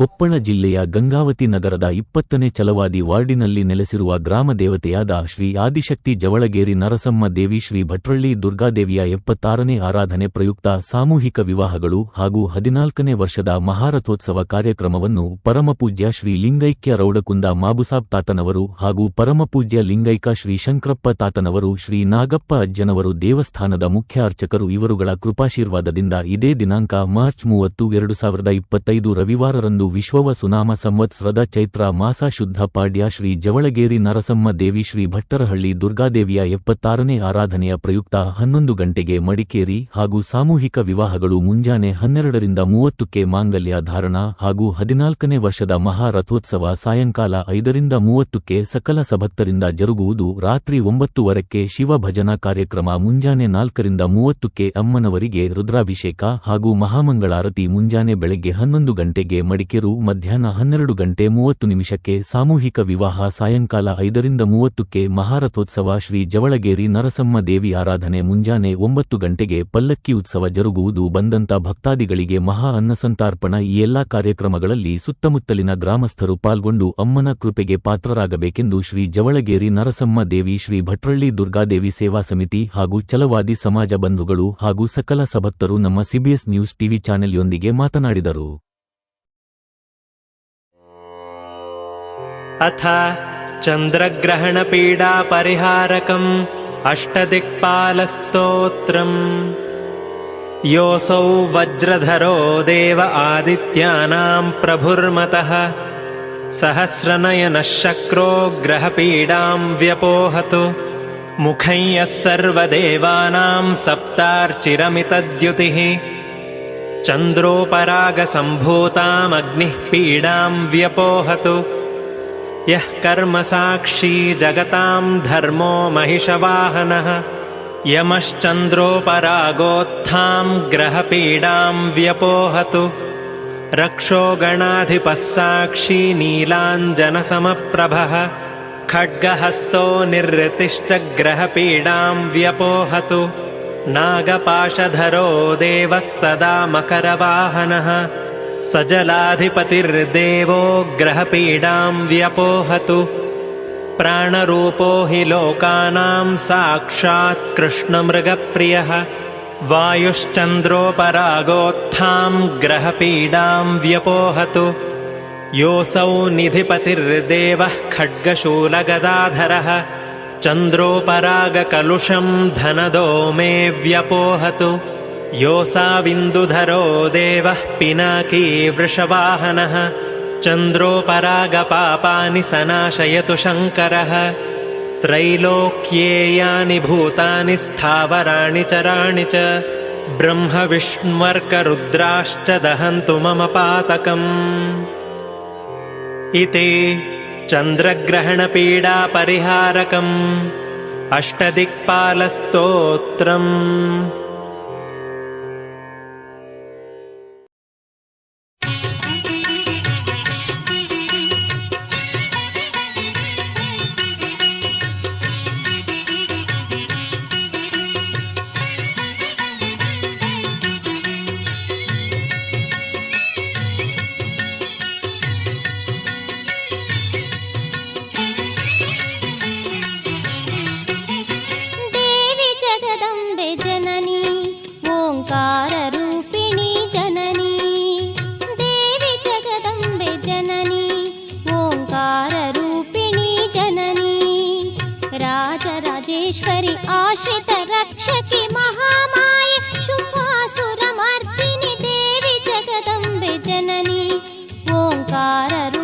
ಕೊಪ್ಪಳ ಜಿಲ್ಲೆಯ ಗಂಗಾವತಿ ನಗರದ ಇಪ್ಪತ್ತನೇ ಛಲವಾದಿ ವಾರ್ಡಿನಲ್ಲಿ ನೆಲೆಸಿರುವ ಗ್ರಾಮ ದೇವತೆಯಾದ ಶ್ರೀ ಆದಿಶಕ್ತಿ ಜವಳಗೇರಿ ನರಸಮ್ಮ ದೇವಿ ಶ್ರೀ ಭಟ್ರಳ್ಳಿ ದುರ್ಗಾದೇವಿಯ ಎಪ್ಪತ್ತಾರನೇ ಆರಾಧನೆ ಪ್ರಯುಕ್ತ ಸಾಮೂಹಿಕ ವಿವಾಹಗಳು ಹಾಗೂ ಹದಿನಾಲ್ಕನೇ ವರ್ಷದ ಮಹಾರಥೋತ್ಸವ ಕಾರ್ಯಕ್ರಮವನ್ನು ಪರಮಪೂಜ್ಯ ಶ್ರೀ ಲಿಂಗೈಕ್ಯ ರೌಡಕುಂದ ಮಾಬುಸಾಬ್ ತಾತನವರು ಹಾಗೂ ಪರಮಪೂಜ್ಯ ಲಿಂಗೈಕ ಶ್ರೀ ಶಂಕರಪ್ಪ ತಾತನವರು, ಶ್ರೀ ನಾಗಪ್ಪ ಅಜ್ಜನವರು ದೇವಸ್ಥಾನದ ಮುಖ್ಯ ಅರ್ಚಕರು ಇವರುಗಳ ಕೃಪಾಶೀರ್ವಾದದಿಂದ ಇದೇ ದಿನಾಂಕ ಮಾರ್ಚ್ ಮೂವತ್ತು, ಎರಡು ಸಾವಿರದ ಇಪ್ಪತ್ತೈದು ರವಿವಾರರಂದು ವಿಶ್ವವ ಸುನಾಮ ಸಂವತ್ಸರದ ಚೈತ್ರ ಮಾಸ ಶುದ್ಧ ಪಾಡ್ಯ ಶ್ರೀ ಜವಳಗೇರಿ ನರಸಮ್ಮ ದೇವಿ ಶ್ರೀ ಭಟ್ಟರಹಳ್ಳಿ ದುರ್ಗಾದೇವಿಯ ಎಪ್ಪತ್ತಾರನೇ ಆರಾಧನೆಯ ಪ್ರಯುಕ್ತ ಹನ್ನೊಂದು ಗಂಟೆಗೆ ಮಡಿಕೇರಿ ಹಾಗೂ ಸಾಮೂಹಿಕ ವಿವಾಹಗಳು ಮುಂಜಾನೆ ಹನ್ನೆರಡರಿಂದ ಮೂವತ್ತಕ್ಕೆ ಮಾಂಗಲ್ಯ ಧಾರಣ ಹಾಗೂ ಹದಿನಾಲ್ಕನೇ ವರ್ಷದ ಮಹಾರಥೋತ್ಸವ ಸಾಯಂಕಾಲ ಐದರಿಂದ ಮೂವತ್ತಕ್ಕೆ ಸಕಲ ಸಭಕ್ತರಿಂದ ಜರುಗುವುದು ರಾತ್ರಿ ಒಂಬತ್ತುವರಕ್ಕೆ ಶಿವ ಭಜನಾ ಕಾರ್ಯಕ್ರಮ ಮುಂಜಾನೆ ನಾಲ್ಕರಿಂದ ಮೂವತ್ತಕ್ಕೆ ಅಮ್ಮನವರಿಗೆ ರುದ್ರಾಭಿಷೇಕ ಹಾಗೂ ಮಹಾಮಂಗಳಾರತಿ ಮುಂಜಾನೆ ಬೆಳಗ್ಗೆ ಹನ್ನೊಂದು ಗಂಟೆಗೆ ಮಡಿಕೇರು ಮಧ್ಯಾಹ್ನ ಹನ್ನೆರಡು ಗಂಟೆ ಮೂವತ್ತು ನಿಮಿಷಕ್ಕೆ ಸಾಮೂಹಿಕ ವಿವಾಹ, ಸಾಯಂಕಾಲ ಐದರಿಂದ ಮೂವತ್ತಕ್ಕೆ ಮಹಾರಥೋತ್ಸವ ಶ್ರೀ ಜವಳಗೇರಿ ನರಸಮ್ಮ ದೇವಿ ಆರಾಧನೆ, ಮುಂಜಾನೆ ಒಂಬತ್ತು ಗಂಟೆಗೆ ಪಲ್ಲಕ್ಕಿ ಉತ್ಸವ ಜರುಗುವುದು, ಬಂದಂತ ಭಕ್ತಾದಿಗಳಿಗೆ ಮಹಾ ಅನ್ನಸಂತಾರ್ಪಣ ಈ ಎಲ್ಲಾ ಕಾರ್ಯಕ್ರಮಗಳಲ್ಲಿ ಸುತ್ತಮುತ್ತಲಿನ ಗ್ರಾಮಸ್ಥರು ಪಾಲ್ಗೊಂಡು ಅಮ್ಮನ ಕೃಪೆಗೆ ಪಾತ್ರರಾಗಬೇಕೆಂದು ಶ್ರೀ ಜವಳಗೇರಿ ನರಸಮ್ಮ ದೇವಿ, ಶ್ರೀ ಭಟ್ರಳ್ಳಿ ದುರ್ಗಾದೇವಿ ಸೇವಾ ಸಮಿತಿ ಹಾಗೂ ಚಲವಾದಿ ಸಮಾಜ ಬಂಧುಗಳು ಹಾಗೂ ಸಕಲ ಸಭಕ್ತರು ನಮ್ಮ ಸಿಬಿಎಸ್ ನ್ಯೂಸ್ ಟಿವಿ ಚಾನೆಲ್ಯೊಂದಿಗೆ ಮಾತನಾಡಿದರು. अथ चन्द्रग्रहणपीडापरिहारकम् अष्टदिक्पालस्तोत्रम्। योऽसौ वज्रधरो देव आदित्यानाम् प्रभुर्मतः। सहस्रनयनः शक्रो ग्रहपीडाम् व्यपोहतु। मुखं यः सर्वदेवानाम् सप्तार्चिरमितद्युतिः। चन्द्रोपरागसम्भूतामग्निः पीडाम् व्यपोहतु यः कर्मसाक्षी जगताम् धर्मो महिषवाहनः यमश्चन्द्रोपरागोत्थाम् ग्रहपीडाम् व्यपोहतु। रक्षो गणाधिपः साक्षी नीलाञ्जनसमप्रभः खड्गहस्तो निर्ऋतिश्च ग्रहपीडाम् व्यपोहतु। नागपाशधरो देवः सदा मकरवाहनः सजलाधिपतिर्देवो ग्रहपीडाम् व्यपोहतु। प्राणरूपो हि लोकानाम् साक्षात् कृष्णमृगप्रियः। वायुश्चन्द्रोपरागोत्थाम् ग्रहपीडाम् व्यपोहतु। योऽसौ निधिपतिर्देवः खड्गशूलगदाधरः। चन्द्रोपरागकलुषम् धनदो मे व्यपोहतु योऽसाविन्दुधरो देवः पिनाकी वृषवाहनः चन्द्रोपरागपापानि सनाशयतु शङ्करः त्रैलोक्ये यानि भूतानि स्थावराणि चराणि च ब्रह्मविष्ण्वर्करुद्राश्च दहन्तु मम पातकम्। इति चन्द्रग्रहणपीडापरिहारकम् अष्टदिक्पालस्तोत्रम् रूपिणी जननी। राजराजेश्वरि आश्रित रक्षकि महामाय शुभासुरमर्दिनि देवि जगदम्बे जननी ओङ्कार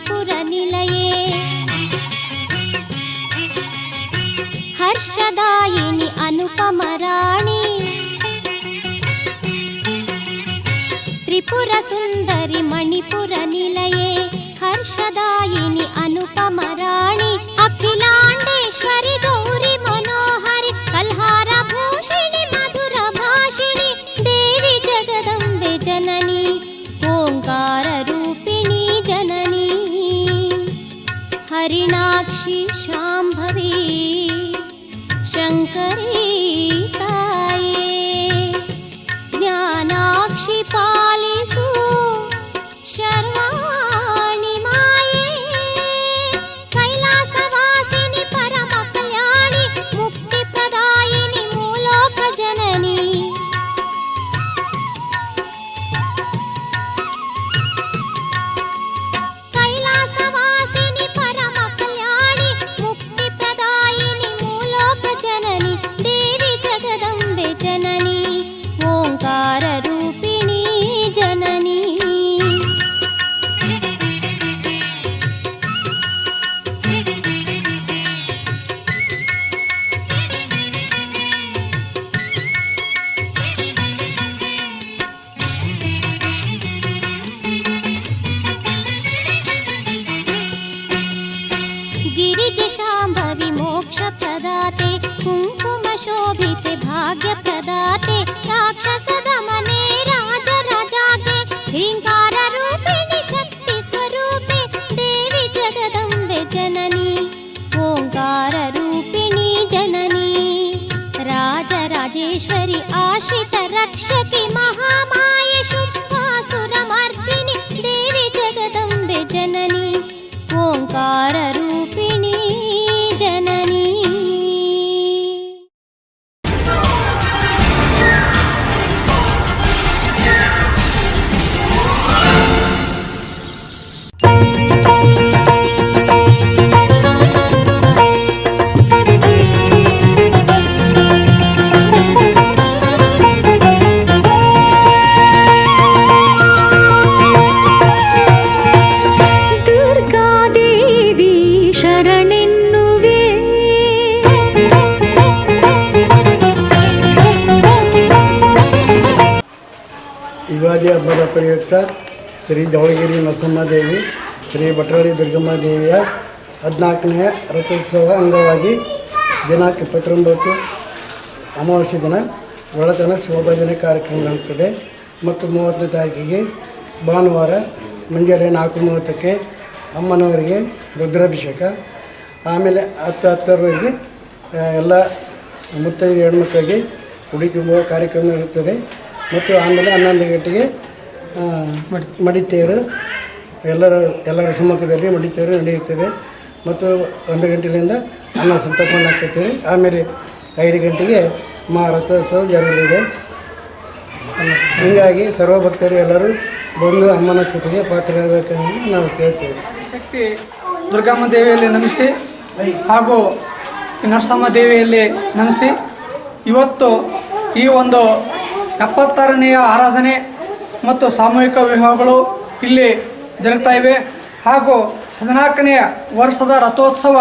त्रिपुरसुन्दरि मणिपुरनिलये हर्षदायिनि अनुपमराणि त्रिपुरसुन्दरि मणिपुरनिलये हर्ष हर्षदायिनि अनुपमराणि अखिलाण्डेश्वरि गौरि मनोहरि कल्हारभूषिणि मधुरभाषिणि देवि जगदम्बे जननी ओङ्काररूपिणी ी शाम्भवी। शङ्करी तये। ज्ञानाक्षिपा द्विजशाम्भवि मोक्षप्रदाते कुङ्कुमशोभिते भाग्यप्रदाते राक्षसदमने राजरापिणि शक्तिस्वरूपे देवि जगदम्बे जननी ओङ्काररूपिणी जननी। राजराजेश्वरि आश्रित रक्षति महामाय शुष्पासुरमर्तिनि देवि जगदम्बे जननी। ओङ्काररूपिणी जननी। ಯುಗಾದಿ ಹಬ್ಬದ ಪ್ರಯುಕ್ತ ಶ್ರೀ ಜವಳಗಿರಿ ನರಸಮ್ಮದೇವಿ ಶ್ರೀ ಭಟ್ರಳ್ಳಿ ದುರ್ಗಮ್ಮ ದೇವಿಯ ಹದಿನಾಲ್ಕನೆಯ ರಥೋತ್ಸವ ಅಂಗವಾಗಿ ದಿನಾಂಕ ಇಪ್ಪತ್ತೊಂಬತ್ತು ಅಮಾವಾಸ್ಯೆ ದಿನ ಒಳತನ ಶಿವಭಜನೆ ಕಾರ್ಯಕ್ರಮ ನಡೆಯುತ್ತದೆ ಮತ್ತು ಮೂವತ್ತನೇ ತಾರೀಕಿಗೆ ಭಾನುವಾರ ಮುಂಜಾನೆ ನಾಲ್ಕು ಮೂವತ್ತಕ್ಕೆ ಅಮ್ಮನವರಿಗೆ ರುದ್ರಾಭಿಷೇಕ. ಆಮೇಲೆ ಹತ್ತು ಹತ್ತರವರೆಗೆ ಎಲ್ಲ ಮುತ್ತೈದು ಹೆಣ್ಮಕ್ಳಿಗೆ ಉಡಿ ತುಂಬುವ ಕಾರ್ಯಕ್ರಮ ಇರುತ್ತದೆ ಮತ್ತು ಆಮೇಲೆ ಹನ್ನೊಂದು ಗಂಟೆಗೆ ಮಡಿ ಮಡಿತೇರು. ಎಲ್ಲರ ಎಲ್ಲರ ಸಮ್ಮುಖದಲ್ಲಿ ಮಡಿತೇರು ನಡೆಯುತ್ತದೆ. ಮತ್ತು ಒಂದು ಗಂಟೆಯಿಂದ ಅನ್ನ ಸಂತರ್ಪಣೆ ಆಗ್ತೈತೆ. ಆಮೇಲೆ ಐದು ಗಂಟೆಗೆ ಮಹಾರಥೋತ್ಸವ ಜರಗಲಿದೆ. ಹೀಗಾಗಿ ಸರ್ವ ಭಕ್ತರು ಎಲ್ಲರೂ ಬಂದು ಅಮ್ಮನ ಕೃಪೆಗೆ ಪಾತ್ರರಾಗಬೇಕೆಂದು ನಾವು ಕೇಳ್ತೇವೆ. ಶಕ್ತಿ ದುರ್ಗಮ್ಮ ದೇವಿಯಲ್ಲಿ ನಮಿಸಿ ಹಾಗೂ ನರಸಮ್ಮ ದೇವಿಯಲ್ಲಿ ನಮಿಸಿ ಇವತ್ತು ಈ ಒಂದು ಎಪ್ಪತ್ತಾರನೆಯ ಆರಾಧನೆ ಮತ್ತು ಸಾಮೂಹಿಕ ವಿವಾಹಗಳು ಇಲ್ಲಿ ಜರುಗ್ತಾ ಇವೆ. ಹಾಗೂ ಹದಿನಾಲ್ಕನೆಯ ವರ್ಷದ ರಥೋತ್ಸವ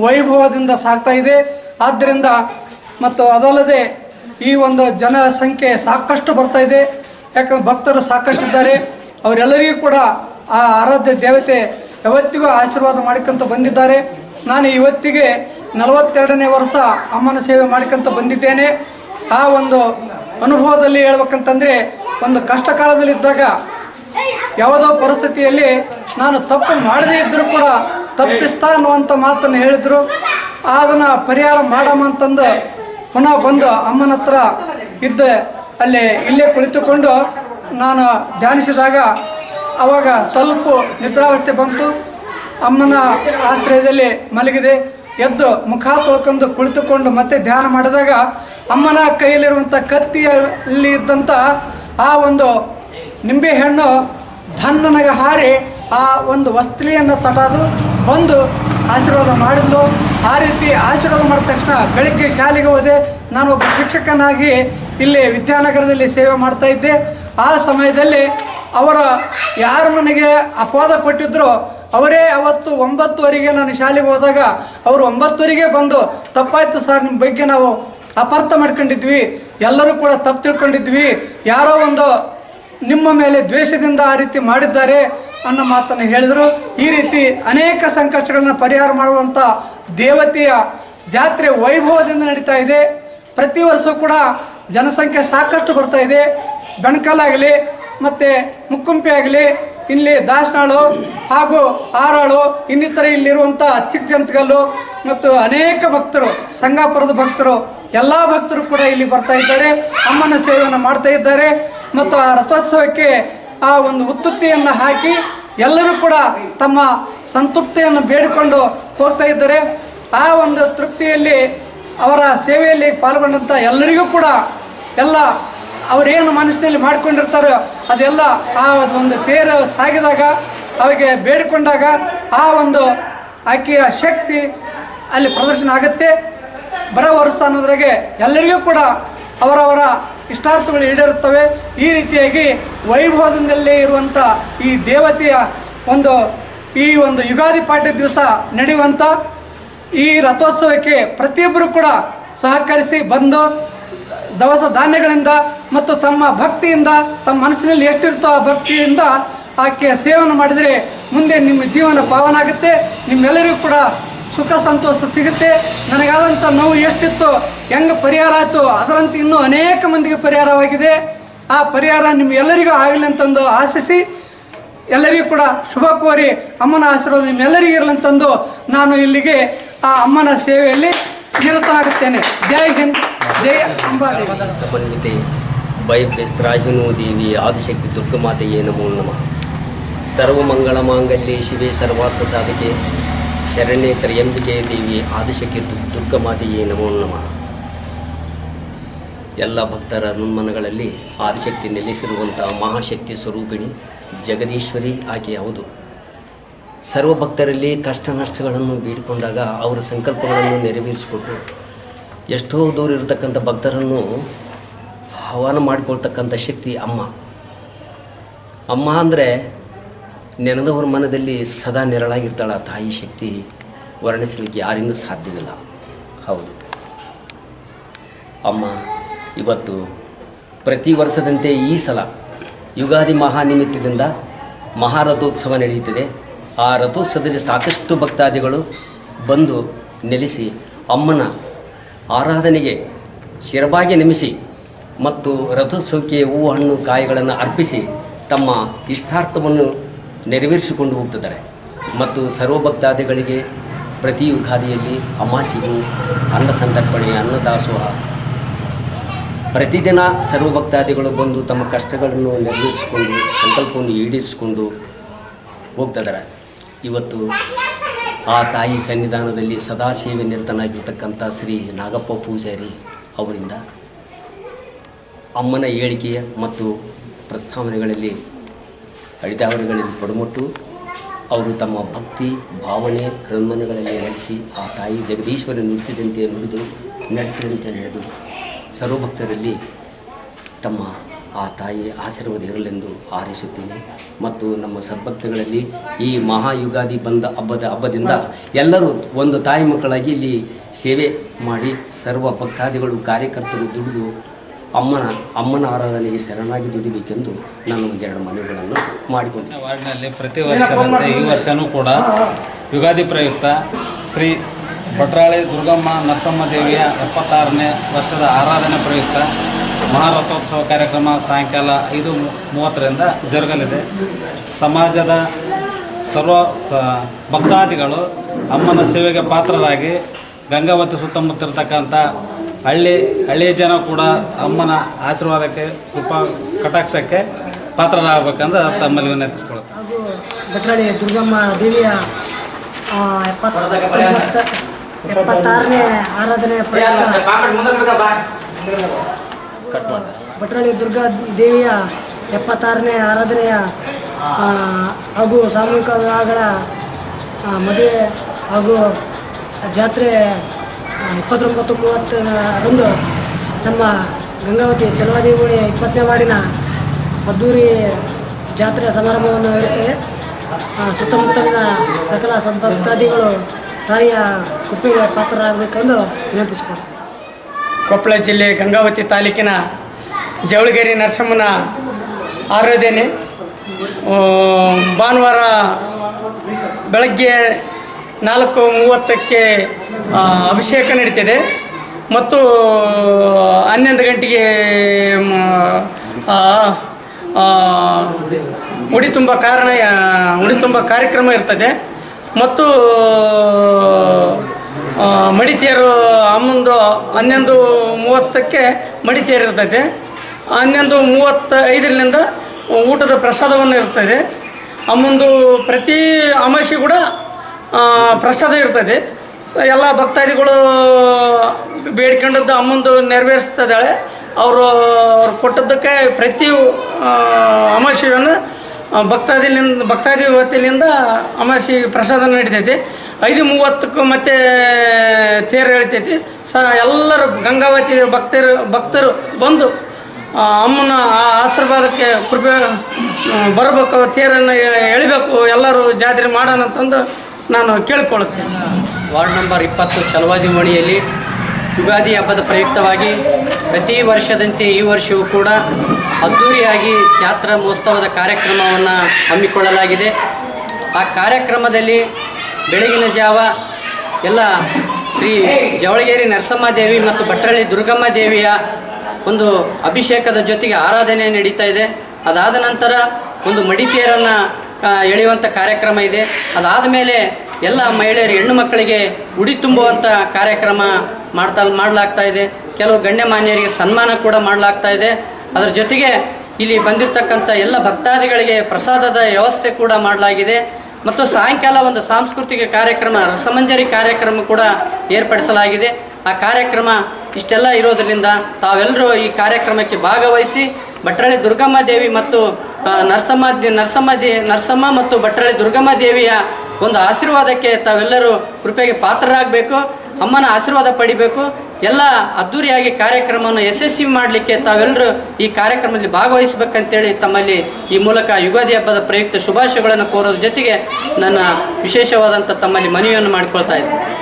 ವೈಭವದಿಂದ ಸಾಗ್ತಾ ಇದೆ. ಆದ್ದರಿಂದ ಮತ್ತು ಅದಲ್ಲದೆ ಈ ಒಂದು ಜನಸಂಖ್ಯೆ ಸಾಕಷ್ಟು ಬರ್ತಾ ಇದೆ. ಯಾಕಂದ್ರೆ ಭಕ್ತರು ಸಾಕಷ್ಟಿದ್ದಾರೆ. ಅವರೆಲ್ಲರಿಗೂ ಕೂಡ ಆ ಆರಾಧ್ಯ ದೇವತೆ ಯಾವತ್ತಿಗೂ ಆಶೀರ್ವಾದ ಮಾಡ್ಕೊಂತ ಬಂದಿದ್ದಾರೆ. ನಾನು ಇವತ್ತಿಗೆ ನಲವತ್ತೆರಡನೇ ವರ್ಷ ಅಮ್ಮನ ಸೇವೆ ಮಾಡ್ಕೊಂತ ಬಂದಿದ್ದೇನೆ. ಆ ಒಂದು ಅನುಭವದಲ್ಲಿ ಹೇಳ್ಬೇಕಂತಂದರೆ ಒಂದು ಕಷ್ಟ ಕಾಲದಲ್ಲಿದ್ದಾಗ ಯಾವುದೋ ಪರಿಸ್ಥಿತಿಯಲ್ಲಿ ನಾನು ತಪ್ಪು ಮಾಡದೇ ಇದ್ದರೂ ಕೂಡ ತಪ್ಪಿಸ್ತಾ ಅನ್ನುವಂಥ ಮಾತನ್ನು ಹೇಳಿದರು. ಅದನ್ನು ಪರಿಹಾರ ಮಾಡಮ್ಮ ಅಂತಂದು ಪುನಃ ಬಂದು ಅಮ್ಮನ ಹತ್ರ ಇದ್ದೆ ಅಲ್ಲಿ ಇಲ್ಲೇ ಕುಳಿತುಕೊಂಡು ನಾನು ಧ್ಯಾನಿಸಿದಾಗ ಅವಾಗ ಸ್ವಲ್ಪ ನಿದ್ರಾವಸ್ಥೆ ಬಂತು. ಅಮ್ಮನ ಆಶ್ರಯದಲ್ಲಿ ಮಲಗಿದೆ. ಎದ್ದು ಮುಖ ತೊಳ್ಕೊಂಡು ಕುಳಿತುಕೊಂಡು ಮತ್ತೆ ಧ್ಯಾನ ಮಾಡಿದಾಗ ಅಮ್ಮನ ಕೈಯಲ್ಲಿರುವಂಥ ಕತ್ತಿಯಲ್ಲಿ ಇದ್ದಂಥ ಆ ಒಂದು ನಿಂಬೆಹಣ್ಣು ಧನ್ನನಗೆ ಹಾರಿ ಆ ಒಂದು ವಸ್ತ್ರಿಯನ್ನು ತಟಾದು ಬಂದು ಆಶೀರ್ವಾದ ಮಾಡಿದ್ಲು. ಆ ರೀತಿ ಆಶೀರ್ವಾದ ಮಾಡಿದ ತಕ್ಷಣ ಬೆಳಗ್ಗೆ ಶಾಲೆಗೆ ಹೋದೆ. ನಾನು ಒಬ್ಬ ಶಿಕ್ಷಕನಾಗಿ ಇಲ್ಲಿ ವಿದ್ಯಾನಗರದಲ್ಲಿ ಸೇವೆ ಮಾಡ್ತಾ ಇದ್ದೆ. ಆ ಸಮಯದಲ್ಲಿ ಅವರ ಯಾರು ನನಗೆ ಅಪವಾದ ಕೊಟ್ಟಿದ್ರು, ಅವರೇ ಅವತ್ತು ಒಂಬತ್ತುವರೆಗೆ ನಾನು ಶಾಲೆಗೆ ಹೋದಾಗ, ಅವರು ಒಂಬತ್ತುವರೆಗೆ ಬಂದು, ತಪ್ಪಾಯಿತು ಸರ್ ನಿಮ್ಮ ಬಗ್ಗೆ ನಾವು ಅಪಾರ್ಥ ಮಾಡ್ಕೊಂಡಿದ್ವಿ, ಎಲ್ಲರೂ ಕೂಡ ತಪ್ಪು ತಿಳ್ಕೊಂಡಿದ್ವಿ, ಯಾರೋ ಒಂದು ನಿಮ್ಮ ಮೇಲೆ ದ್ವೇಷದಿಂದ ಆ ರೀತಿ ಮಾಡಿದ್ದಾರೆ ಅನ್ನೋ ಮಾತನ್ನು ಹೇಳಿದರು. ಈ ರೀತಿ ಅನೇಕ ಸಂಕಷ್ಟಗಳನ್ನು ಪರಿಹಾರ ಮಾಡುವಂಥ ದೇವತೆಯ ಜಾತ್ರೆ ವೈಭವದಿಂದ ನಡೀತಾ ಇದೆ. ಪ್ರತಿ ವರ್ಷ ಕೂಡ ಜನಸಂಖ್ಯೆ ಸಾಕಷ್ಟು ಬರ್ತಾ ಇದೆ. ಬೆಣಕಲಾಗಲಿ ಮತ್ತು ಮುಕ್ಕುಂಪಿ ಆಗಲಿ, ಇಲ್ಲಿ ದಾಸನಾಳು ಹಾಗೂ ಆರಾಳು, ಇನ್ನಿತರ ಇಲ್ಲಿರುವಂಥ ಚಿಕ್ಕ ಜಂತಗಲ್ಲು ಮತ್ತು ಅನೇಕ ಭಕ್ತರು, ಸಂಗಾಪುರದ ಭಕ್ತರು ಎಲ್ಲ ಭಕ್ತರು ಕೂಡ ಇಲ್ಲಿ ಬರ್ತಾ ಇದ್ದಾರೆ, ಅಮ್ಮನ ಸೇವೆಯನ್ನು ಮಾಡ್ತಾ ಇದ್ದಾರೆ, ಮತ್ತು ಆ ರಥೋತ್ಸವಕ್ಕೆ ಆ ಒಂದು ಉತ್ತುತ್ತಿಯನ್ನು ಹಾಕಿ ಎಲ್ಲರೂ ಕೂಡ ತಮ್ಮ ಸಂತೃಪ್ತಿಯನ್ನು ಬೇಡಿಕೊಂಡು ಹೋಗ್ತಾ ಇದ್ದಾರೆ. ಆ ಒಂದು ತೃಪ್ತಿಯಲ್ಲಿ ಅವರ ಸೇವೆಯಲ್ಲಿ ಪಾಲ್ಗೊಂಡಂಥ ಎಲ್ಲರಿಗೂ ಕೂಡ ಎಲ್ಲ ಅವರೇನು ಮನಸ್ಸಿನಲ್ಲಿ ಮಾಡಿಕೊಂಡಿರ್ತಾರೋ ಅದೆಲ್ಲ ಆ ಒಂದು ತೇರು ಸಾಗಿದಾಗ, ಅವರಿಗೆ ಬೇಡಿಕೊಂಡಾಗ ಆ ಒಂದು ಆಕೆಯ ಶಕ್ತಿ ಅಲ್ಲಿ ಪ್ರದರ್ಶನ ಆಗುತ್ತೆ. ಬರೋ ವರ್ಷ ಅನ್ನೋದ್ರಾಗೆ ಎಲ್ಲರಿಗೂ ಕೂಡ ಅವರವರ ಇಷ್ಟಾರ್ಥಗಳು ಈಡೇರುತ್ತವೆ. ಈ ರೀತಿಯಾಗಿ ವೈಭವದಿಂದಲೇ ಇರುವಂಥ ಈ ದೇವತೆಯ ಒಂದು, ಈ ಒಂದು ಯುಗಾದಿ ಪಾಠ ದಿವಸ ನಡೆಯುವಂಥ ಈ ರಥೋತ್ಸವಕ್ಕೆ ಪ್ರತಿಯೊಬ್ಬರು ಕೂಡ ಸಹಕರಿಸಿ ಬಂದು ದವಸ ಧಾನ್ಯಗಳಿಂದ ಮತ್ತು ತಮ್ಮ ಭಕ್ತಿಯಿಂದ, ತಮ್ಮ ಮನಸ್ಸಿನಲ್ಲಿ ಎಷ್ಟಿರ್ತೋ ಆ ಭಕ್ತಿಯಿಂದ ಆಕೆ ಸೇವನೆ ಮಾಡಿದರೆ ಮುಂದೆ ನಿಮ್ಮ ಜೀವನ ಪಾವನ ಆಗುತ್ತೆ. ನಿಮ್ಮೆಲ್ಲರಿಗೂ ಕೂಡ ಸುಖ ಸಂತೋಷ ಸಿಗುತ್ತೆ. ನನಗಾದಂಥ ನೋವು ಎಷ್ಟಿತ್ತು, ಹೆಂಗೆ ಪರಿಹಾರ ಆಯಿತು, ಅದರಂತೆ ಇನ್ನೂ ಅನೇಕ ಮಂದಿಗೆ ಪರಿಹಾರವಾಗಿದೆ. ಆ ಪರಿಹಾರ ನಿಮ್ಗೆಲ್ಲರಿಗೂ ಆಗಲಿ ಅಂತಂದು ಆಶಿಸಿ, ಎಲ್ಲರಿಗೂ ಕೂಡ ಶುಭ ಕೋರಿ ಅಮ್ಮನ ಆಶೀರ್ವಾದ ನಿಮ್ಮೆಲ್ಲರಿಗೂ ಇರಲಿ ಅಂತಂದು ನಾನು ಇಲ್ಲಿಗೆ ಆ ಅಮ್ಮನ ಸೇವೆಯಲ್ಲಿ ನಿರತನಾಗುತ್ತೇನೆ. ಜೈ ಹಿಂದ್, ಜೈ ಅಂಬಾದೇವಿ. ಸಮನ್ವಿತೆ ಭಯಭ್ಯಸ್ತ್ರಾಹಿನೋ ದೇವಿ, ಆದಿಶಕ್ತಿ ದುರ್ಗಮಾತೆಯೇ ನಮೋ ನಮಃ. ಸರ್ವಮಂಗಳ ಮಾಂಗಲ್ಯೆ ಶಿವೆ ಸರ್ವಾರ್ಥ ಸಾಧಕೆ. ಶರಣ್ಯೆ ತ್ರಯಂಬಿಕೆ ದೇವಿ ಆದಿಶಕ್ತಿ ದು- ದುರ್ಗಮಾತೆಯೇ ನಮೋ ನಮಃ. ಎಲ್ಲ ಭಕ್ತರ ಹನುಮನಗಳಲ್ಲಿ ಆದಿಶಕ್ತಿ ನೆಲೆಸಿರುವಂಥ ಮಹಾಶಕ್ತಿ ಸ್ವರೂಪಿಣಿ ಜಗದೀಶ್ವರಿ ಆಕೆ ಹೌದು. ಸರ್ವ ಭಕ್ತರಲ್ಲಿ ಕಷ್ಟ ನಷ್ಟಗಳನ್ನು ಬೇಡಿಕೊಂಡಾಗ ಅವರ ಸಂಕಲ್ಪಗಳನ್ನು ನೆರವೇರಿಸಿಕೊಟ್ಟು ಎಷ್ಟೋ ದೂರ ಇರತಕ್ಕಂಥ ಭಕ್ತರನ್ನು ಹವಾನ ಮಾಡಿಕೊಳ್ತಕ್ಕಂಥ ಶಕ್ತಿ ಅಮ್ಮ. ಅಮ್ಮ ಅಂದರೆ ನೆನೆದವರ ಮನದಲ್ಲಿ ಸದಾ ನೆರಳಾಗಿರ್ತಾಳೆ ಆ ತಾಯಿ ಶಕ್ತಿ ವರ್ಣಿಸಲಿಕ್ಕೆ ಯಾರಿಂದ ಸಾಧ್ಯವಿಲ್ಲ. ಹೌದು. ಅಮ್ಮ, ಇವತ್ತು ಪ್ರತಿ ವರ್ಷದಂತೆ ಈ ಸಲ ಯುಗಾದಿ ಮಹಾನಿಮಿತ್ತದಿಂದ ಮಹಾರಥೋತ್ಸವ ನಡೆಯುತ್ತಿದೆ. ಆ ರಥೋತ್ಸವದಲ್ಲಿ ಸಾಕಷ್ಟು ಭಕ್ತಾದಿಗಳು ಬಂದು ನೆಲೆಸಿ ಅಮ್ಮನ ಆರಾಧನೆಗೆ ಶಿರಬಾಗಿ ನೆಮಿಸಿ ಮತ್ತು ರಥೋತ್ಸವಕ್ಕೆ ಹೂ ಹಣ್ಣು, ಕಾಯಿಗಳನ್ನು ಅರ್ಪಿಸಿ ತಮ್ಮ ಇಷ್ಟಾರ್ಥವನ್ನು ನೆರವೇರಿಸಿಕೊಂಡು ಹೋಗ್ತಿದ್ದಾರೆ. ಮತ್ತು ಸರ್ವಭಕ್ತಾದಿಗಳಿಗೆ ಪ್ರತಿ ಯುಗಾದಿಯಲ್ಲಿ ಅಮಾಸಿಗೂ, ಅನ್ನ ಸಂತರ್ಪಣೆ, ಅನ್ನದಾಸೋಹ. ಪ್ರತಿದಿನ ಸರ್ವಭಕ್ತಾದಿಗಳು ಬಂದು ತಮ್ಮ ಕಷ್ಟಗಳನ್ನು ನೆರವೇರಿಸಿಕೊಂಡು, ಸಂಕಲ್ಪವನ್ನು ಈಡೇರಿಸಿಕೊಂಡು ಹೋಗ್ತಿದ್ದಾರೆ. ಇವತ್ತು ಆ ತಾಯಿ ಸನ್ನಿಧಾನದಲ್ಲಿ ಸದಾ ಸೇವೆ ನಿರತನಾಗಿರ್ತಕ್ಕಂಥ ಶ್ರೀ ನಾಗಪ್ಪ ಪೂಜಾರಿ ಅವರಿಂದ ಅಮ್ಮನ ಹೇಳಿಕೆಯ ಮತ್ತು ಪ್ರಸ್ತಾವನೆಗಳಲ್ಲಿ ಅಡಿದಾವಣೆಗಳಲ್ಲಿ ಪಡುಮುಟ್ಟು, ಅವರು ತಮ್ಮ ಭಕ್ತಿ, ಭಾವನೆ ಹೃನ್ಮನಗಳಲ್ಲಿ ನಡೆಸಿ ಆ ತಾಯಿ ಜಗದೀಶ್ವರ ನುಡಿಸಿದಂತೆ ನುಡಿದು ನಡೆಸಿದಂತೆ ನಡೆದು ಸರ್ವಭಕ್ತರಲ್ಲಿ ತಮ್ಮ ಆ ತಾಯಿ ಆಶೀರ್ವಾದ ಇರಲೆಂದು ಹಾರೈಸುತ್ತೇನೆ. ಮತ್ತು ನಮ್ಮ ಸದ್ಭಕ್ತಗಳಲ್ಲಿ ಈ ಮಹಾಯುಗಾದಿ ಬಂದ ಹಬ್ಬದ ಹಬ್ಬದಿಂದ ಎಲ್ಲರೂ ಒಂದು ತಾಯಿ ಮಕ್ಕಳಾಗಿ ಇಲ್ಲಿ ಸೇವೆ ಮಾಡಿ ಸರ್ವ ಭಕ್ತಾದಿಗಳು ಕಾರ್ಯಕರ್ತರು ದುಡಿದು ಅಮ್ಮನ ಅಮ್ಮನ ಆರಾಧನೆಗೆ ಶರಣಾಗಿ ದುಡಿಬೇಕೆಂದು ನಾನು ಒಂದೆರಡು ಮನೆಗಳನ್ನು ಮಾಡಿಕೊಂಡಿದ್ದೆ. ವಾರ್ಡ್ನಲ್ಲಿ ಪ್ರತಿ ವರ್ಷದಂತೆ ಈ ವರ್ಷವೂ ಕೂಡ ಯುಗಾದಿ ಪ್ರಯುಕ್ತ ಶ್ರೀ ಭಟ್ರಾಳಿ ದುರ್ಗಮ್ಮ ನರಸಮ್ಮ ದೇವಿಯ ಎಪ್ಪತ್ತಾರನೇ ವರ್ಷದ ಆರಾಧನೆ ಪ್ರಯುಕ್ತ ಮಹಾರಥೋತ್ಸವ ಕಾರ್ಯಕ್ರಮ ಸಾಯಂಕಾಲ ಐದು ಮೂವತ್ತರಿಂದ ಜರುಗಲಿದೆ. ಸಮಾಜದ ಸರ್ವ ಭಕ್ತಾದಿಗಳು ಅಮ್ಮನ ಸೇವೆಗೆ ಪಾತ್ರರಾಗಿ ಗಂಗಾವತಿ ಸುತ್ತಮುತ್ತ ಇರತಕ್ಕಂಥ ಹಳ್ಳಿ, ಹಳ್ಳಿಯ ಜನ ಕೂಡ ಅಮ್ಮನ ಆಶೀರ್ವಾದಕ್ಕೆ ಕೃಪಾ ಕಟಾಕ್ಷಕ್ಕೆ ಪಾತ್ರರಾಗಬೇಕಂದ್ರೆ ತಮ್ಮಲ್ಲಿ ವಿನಂತಿಸ್ಕೊಳ್ತಾರೆ ಭಟ್ರಾಳಿ ದುರ್ಗಮ್ಮ ದೇವಿಯ ಎಪ್ಪತ್ತಾರನೇ ಆರಾಧನೆ ಭಟ್ರಾಳಿ ದುರ್ಗಾ ದೇವಿಯ ಎಪ್ಪತ್ತಾರನೇ ಆರಾಧನೆಯ ಹಾಗೂ ಸಾಮೂಹಿಕ ವಿವಾಹಗಳ ಮದುವೆ ಹಾಗೂ ಜಾತ್ರೆ ಇಪ್ಪತ್ತೊಂಬತ್ತು ಮೂವತ್ತರಂದು ನಮ್ಮ ಗಂಗಾವತಿ ಚಲವಾದಿಗುಡಿ ಇಪ್ಪತ್ತನೇ ವಾರ್ಡಿನ ಅದ್ದೂರಿ ಜಾತ್ರೆ ಸಮಾರಂಭವನ್ನು ಇರುತ್ತೇವೆ ಸುತ್ತಮುತ್ತಲಿನ ಸಕಲ ಸದ್ಭಕ್ತಾದಿಗಳು ತಾಯಿಯ ಕೃಪೆಗೆ ಪಾತ್ರರಾಗಬೇಕೆಂದು ವಿನಂತಿಸಿಕೊಡ್ತೇವೆ ಕೊಪ್ಪಳ ಜಿಲ್ಲೆ ಗಂಗಾವತಿ ತಾಲೂಕಿನ ಜವಳಗಿರಿ ನರಸಮ್ಮನ ಆರಾಧನೆ ಭಾನುವಾರ ಬೆಳಗ್ಗೆ ನಾಲ್ಕು ಮೂವತ್ತಕ್ಕೆ ಅಭಿಷೇಕ ನಡೀತಿದೆ. ಮತ್ತು, ಹನ್ನೊಂದು ಗಂಟೆಗೆ ಉಡಿ ತುಂಬ ಕಾರಣ ಉಡಿ ತುಂಬ ಕಾರ್ಯಕ್ರಮ ಇರ್ತದೆ. ಮತ್ತು ಮಡಿತೇರು ಅಮ್ಮಂದು ಹನ್ನೊಂದು ಮೂವತ್ತಕ್ಕೆ ಮಡಿತೇರು ಇರ್ತದೆ. ಹನ್ನೊಂದು ಮೂವತ್ತ ಐದರಿಂದ ಊಟದ ಪ್ರಸಾದವನ್ನು ಇರ್ತದೆ. ಅಮ್ಮಂದು ಪ್ರತಿ ಅಮಾಸೆ ಕೂಡ ಪ್ರಸಾದ ಇರ್ತದೆ. ಎಲ್ಲ ಭಕ್ತಾದಿಗಳು ಬೇಡ್ಕೊಂಡದ್ದು ಅಮ್ಮಂದು ನೆರವೇರಿಸ್ತಿದ್ದಾಳೆ. ಅವರು, ಅವ್ರು ಕೊಟ್ಟದ್ದಕ್ಕೆ ಪ್ರತಿ ಅಮಾಶಿಯನ್ನು ಭಕ್ತಾದಿಲಿಂದ, ಭಕ್ತಾದಿ ವತಿಯಿಂದ ಅಮಾಸಿ ಪ್ರಸಾದ ನಡೀತೈತಿ ಐದು ಮೂವತ್ತಕ್ಕೂ ಮತ್ತೆ ತೇರು ಎಳಿತೈತಿ ಸ, ಎಲ್ಲರೂ ಗಂಗಾವತಿ ಭಕ್ತರು ಭಕ್ತರು ಬಂದು ಅಮ್ಮನ ಆ ಆಶೀರ್ವಾದಕ್ಕೆ ಕೃಪೆ ಬರಬೇಕು, ತೇರನ್ನು ಎಳಿಬೇಕು, ಎಲ್ಲರೂ ಜಾತ್ರೆ ಮಾಡೋಣ ಅಂತಂದು ನಾನು ಕೇಳ್ಕೊಳ್ತೇನೆ ವಾರ್ಡ್ ನಂಬರ್ ಇಪ್ಪತ್ತು ಚಲವಾದಿ ಮಣಿಯಲ್ಲಿ ಯುಗಾದಿ ಹಬ್ಬದ ಪ್ರಯುಕ್ತವಾಗಿ ಪ್ರತಿ ವರ್ಷದಂತೆ ಈ ವರ್ಷವೂ ಕೂಡ ಅದ್ಧೂರಿಯಾಗಿ ಜಾತ್ರಾ ಮಹೋತ್ಸವದ ಕಾರ್ಯಕ್ರಮವನ್ನು ಹಮ್ಮಿಕೊಳ್ಳಲಾಗಿದೆ. ಆ ಕಾರ್ಯಕ್ರಮದಲ್ಲಿ ಬೆಳಗಿನ ಜಾವ ಎಲ್ಲ ಶ್ರೀ ಜವಳಗೇರಿ ನರಸಮ್ಮ ದೇವಿ ಮತ್ತು ಭಟ್ರಳ್ಳಿ ದುರ್ಗಮ್ಮ ದೇವಿಯ ಒಂದು ಅಭಿಷೇಕದ ಜೊತೆಗೆ ಆರಾಧನೆ ನಡೀತಾ ಇದೆ. ಅದಾದ ನಂತರ ಒಂದು ಮಡಿತೇರನ್ನು ಎಳೆಯುವಂಥ ಕಾರ್ಯಕ್ರಮ ಇದೆ. ಅದಾದ ಮೇಲೆ ಎಲ್ಲ ಮಹಿಳೆಯರು, ಹೆಣ್ಣು ಮಕ್ಕಳಿಗೆ ಉಡಿ ತುಂಬುವಂಥ ಕಾರ್ಯಕ್ರಮ ಮಾಡ್ತಾ, ಮಾಡಲಾಗ್ತಾ ಇದೆ. ಕೆಲವು ಗಣ್ಯಮಾನ್ಯರಿಗೆ ಸನ್ಮಾನ ಕೂಡ ಮಾಡಲಾಗ್ತಾ ಇದೆ. ಅದರ ಜೊತೆಗೆ ಇಲ್ಲಿ ಬಂದಿರತಕ್ಕಂಥ ಎಲ್ಲ ಭಕ್ತಾದಿಗಳಿಗೆ ಪ್ರಸಾದದ ವ್ಯವಸ್ಥೆ ಕೂಡ ಮಾಡಲಾಗಿದೆ. ಮತ್ತು ಸಾಯಂಕಾಲ ಒಂದು ಸಾಂಸ್ಕೃತಿಕ ಕಾರ್ಯಕ್ರಮ, ರಸಮಂಜರಿ ಕಾರ್ಯಕ್ರಮ ಕೂಡ ಏರ್ಪಡಿಸಲಾಗಿದೆ. ಆ ಕಾರ್ಯಕ್ರಮ ಇಷ್ಟೆಲ್ಲ ಇರೋದರಿಂದ ತಾವೆಲ್ಲರೂ ಈ ಕಾರ್ಯಕ್ರಮಕ್ಕೆ ಭಾಗವಹಿಸಿ ಭಟ್ರಳ್ಳಿ ದುರ್ಗಮ್ಮ ದೇವಿ ಮತ್ತು ನರಸಮ್ಮ ನರಸಮ್ಮ ದೇ ನರಸಮ್ಮ ಮತ್ತು ಭಟ್ರಳ್ಳಿ ದುರ್ಗಮ್ಮ ದೇವಿಯ ಒಂದು ಆಶೀರ್ವಾದಕ್ಕೆ ತಾವೆಲ್ಲರೂ ಕೃಪೆಗೆ ಪಾತ್ರರಾಗಬೇಕು, ಅಮ್ಮನ ಆಶೀರ್ವಾದ ಪಡಿಬೇಕು, ಎಲ್ಲ ಅದ್ದೂರಿಯಾಗಿ ಕಾರ್ಯಕ್ರಮವನ್ನು ಯಶಸ್ವಿ ಮಾಡಲಿಕ್ಕೆ ತಾವೆಲ್ಲರೂ ಈ ಕಾರ್ಯಕ್ರಮದಲ್ಲಿ ಭಾಗವಹಿಸಬೇಕಂತೇಳಿ ತಮ್ಮಲ್ಲಿ ಈ ಮೂಲಕ ಯುಗಾದಿ ಹಬ್ಬದ ಪ್ರಯುಕ್ತ ಶುಭಾಶಯಗಳನ್ನು ಕೋರೋದ್ರ ಜೊತೆಗೆ ನನ್ನ ವಿಶೇಷವಾದಂಥ ತಮ್ಮಲ್ಲಿ ಮನವಿಯನ್ನು ಮಾಡಿಕೊಳ್ತಾ ಇದ್ದೀನಿ.